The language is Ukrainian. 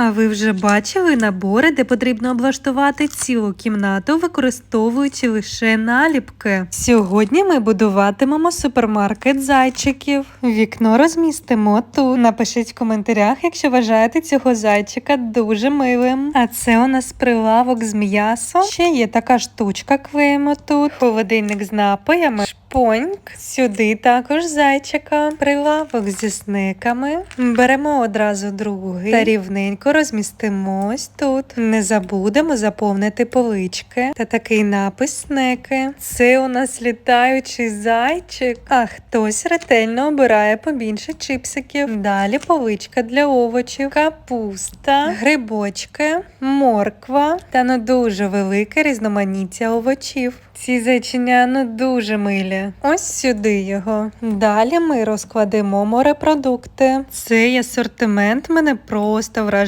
А ви вже бачили набори, де потрібно облаштувати цілу кімнату, використовуючи лише наліпки. Сьогодні ми будуватимемо супермаркет зайчиків. Вікно розмістимо тут. Напишіть в коментарях, якщо вважаєте цього зайчика дуже милим. А це у нас прилавок з м'ясом. Ще є така штучка, клеїмо тут. Холодильник з напоями. Шпоньк. Сюди також зайчика. Прилавок зі сниками. Беремо одразу другий та рівненько розмістимо ось тут. Не забудемо заповнити полички та такий напис снеки. Це у нас літаючий зайчик. А хтось ретельно обирає побільше чипсиків. Далі поличка для овочів, капуста, грибочки, морква та ну дуже велике різноманіття овочів. Ці зайчиня ну дуже милі. Ось сюди його. Далі ми розкладемо морепродукти. Цей асортимент мене просто вражає.